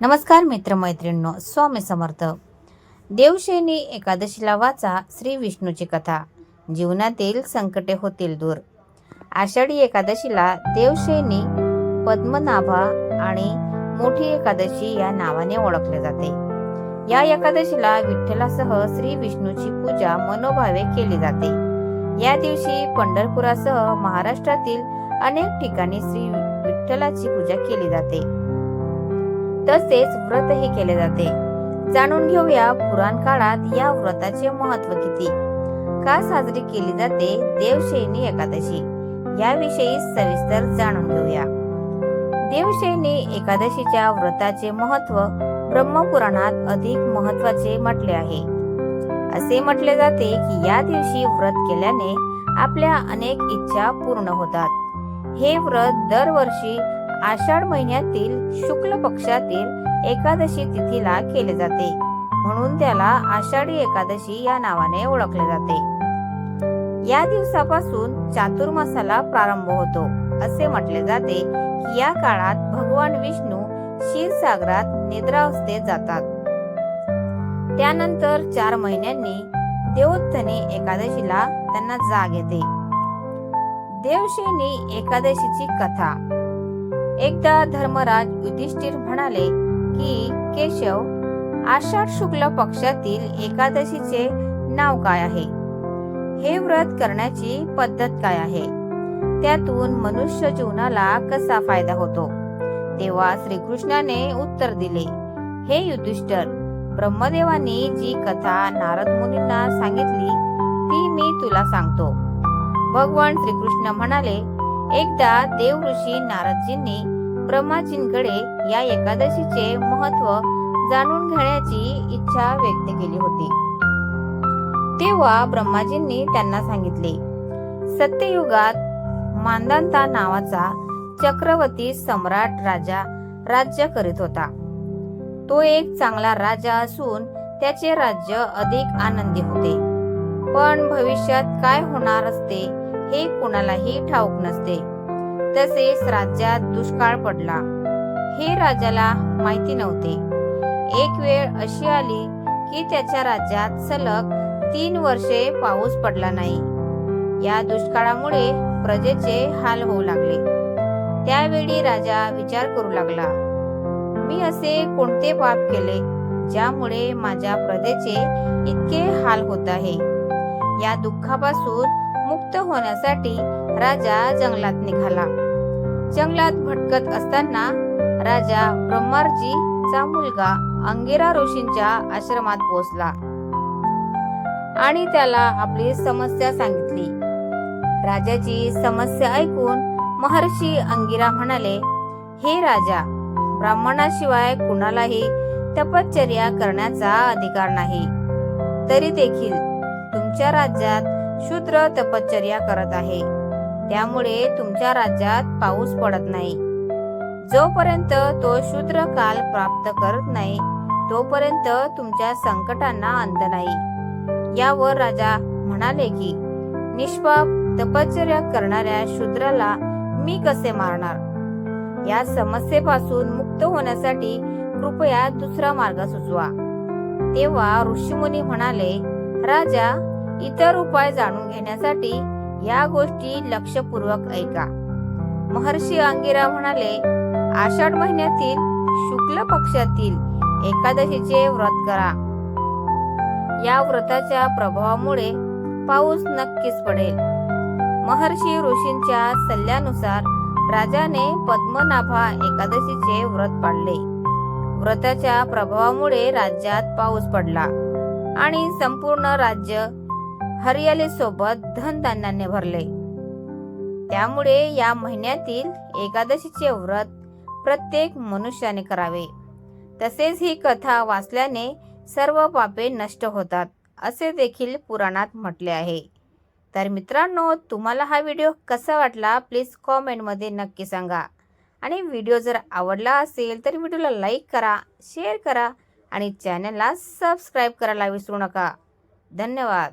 नमस्कार मित्रमैत्रिणींनो स्वामी समर्थ. देवशैनी एकादशीला वाचा श्री विष्णूची कथा. जीवनातील संकटे होतील दूर. आषाढी एकादशीला देवशैनी पद्मनाभा आणि मोठी एकादशी या नावाने ओळखले जाते. या एकादशीला विठ्ठलासह श्री विष्णूची पूजा मनोभावे केली जाते. या दिवशी पंढरपुरासह महाराष्ट्रातील अनेक ठिकाणी श्री विठ्ठलाची पूजा केली जाते. तसेच व्रतही केले जाते. जाणून घेऊया पुराण काळात या व्रताचे महत्त्व किती? का साजरी केली जाते? देवशैनी एकादशी. याविषयी सविस्तर जाणून घेऊया. देवशैनी एकादशीच्या व्रताचे महत्त्व ब्रह्मपुराणात अधिक महत्त्वाचे म्हटले आहे. असे म्हटले जाते की या दिवशी व्रत केल्याने आपल्या अनेक इच्छा पूर्ण होतात. हे व्रत दरवर्षी आषाढ महिन्यातील शुक्ल पक्षातील एकादशी तिथीला केले जाते. म्हणून त्याला आषाढी एकादशी या नावाने ओळखले जाते. या दिवसापासून चातुर्मासाला प्रारंभ होतो. असे म्हटले जाते की या काळात भगवान विष्णू क्षीरसागरात निद्रावस्थेत जातात. त्यानंतर चार महिन्यांनी देवोत्थनी एकादशीला त्यांना जाग येते. देवशेनी एकादशीची कथा एकदा धर्मराज युधिष्ठिर म्हणाले की केशव आषाढ शुक्ल पक्षातील एकादशीचे नाव काय आहे? हे व्रत करण्याची पद्धत काय आहे? त्यातून मनुष्य जीवनाला कसा फायदा होतो? तेव्हा श्रीकृष्णाने उत्तर दिले हे युधिष्ठर ब्रह्मदेवानी जी कथा नारद मुनींना सांगितली ती मी तुला सांगतो. भगवान श्रीकृष्ण म्हणाले एकदा देव ऋषी नारदजींनी ब्रह्माजींकडे या एकादशीचे महत्त्व जाणून घेण्याची इच्छा व्यक्त केली होती. तेव्हा ब्रह्माजींनी त्यांना सांगितले सत्ययुगात मांदांता नावाचा चक्रवर्ती सम्राट राजा राज्य करीत होता. तो एक चांगला राजा असून त्याचे राज्य अधिक आनंदी होते. पण भविष्यात काय होणार असते हे कोणालाही ठाऊक नसते. तसेच राज्यात दुष्काळ पडला. हे राजाला माहिती नव्हते. एक वेळ अशी आली की त्याच्या राज्यात सलग तीन वर्षे पाऊस पडला नाही. या दुष्काळामुळे प्रजेचे हाल होऊ लागले. त्यावेळी राजा विचार करू लागला मी असे कोणते पाप केले ज्यामुळे माझ्या प्रजेचे इतके हाल होत आहे? या दुःखापासून मुक्त होण्यासाठी राजा जंगलात निघाला. जंगलात भटकत असताना राजा ब्रह्मार्जीचा मुलगा अंगिरा ऋषींच्या आश्रमात पोहोचला आणि त्याला आपली समस्या सांगितली. राजाची समस्या ऐकून महर्षी अंगिरा म्हणाले हे राजा ब्राह्मणाशिवाय कुणालाही तपश्चर्या करण्याचा अधिकार नाही. तरी देखील तुमच्या राज्यात शूद्र तपश्चर्या करत आहे. त्यामुळे तुमच्या राज्यात पाऊस पडत नाही. जोपर्यंत तो शूद्र काल प्राप्त करत नाही तोपर्यंत तुमच्या संकटांना अंत नाही. यावर राजा म्हणाले की निष्पाप तपश्चर्या करणाऱ्या शूद्राला मी कसे मारणार? या समस्येपासून मुक्त होण्यासाठी कृपया दुसरा मार्ग सुचवा. तेव्हा ऋषीमुनी म्हणाले राजा इतर उपाय जाणून घेण्यासाठी या गोष्टी लक्षपूर्वक ऐका. महर्षी अंगिरा म्हणाले आषाढ महिन्यातील शुक्ल पक्षातील एकादशीचे व्रत करा. या व्रताच्या प्रभावामुळे पाऊस नक्कीच पडेल. महर्षी ऋषींच्या सल्ल्यानुसार राजाने पद्मनाभा एकादशीचे व्रत पाडले. व्रताच्या प्रभावामुळे राज्यात पाऊस पडला आणि संपूर्ण राज्य हरियाली सोबत धनधान्याने भरले. त्यामुळे या महिन्यातील एकादशीचे व्रत प्रत्येक मनुष्याने करावे. तसेच ही कथा वाचल्याने सर्व पापे नष्ट होतात असे देखील पुराणात म्हटले आहे. तर मित्रांनो तुम्हाला हा व्हिडिओ कसा वाटला? प्लीज कॉमेंटमध्ये नक्की सांगा. आणि व्हिडिओ जर आवडला असेल तर व्हिडिओला लाईक करा शेअर करा आणि चॅनलला सबस्क्राईब करायला विसरू नका. धन्यवाद.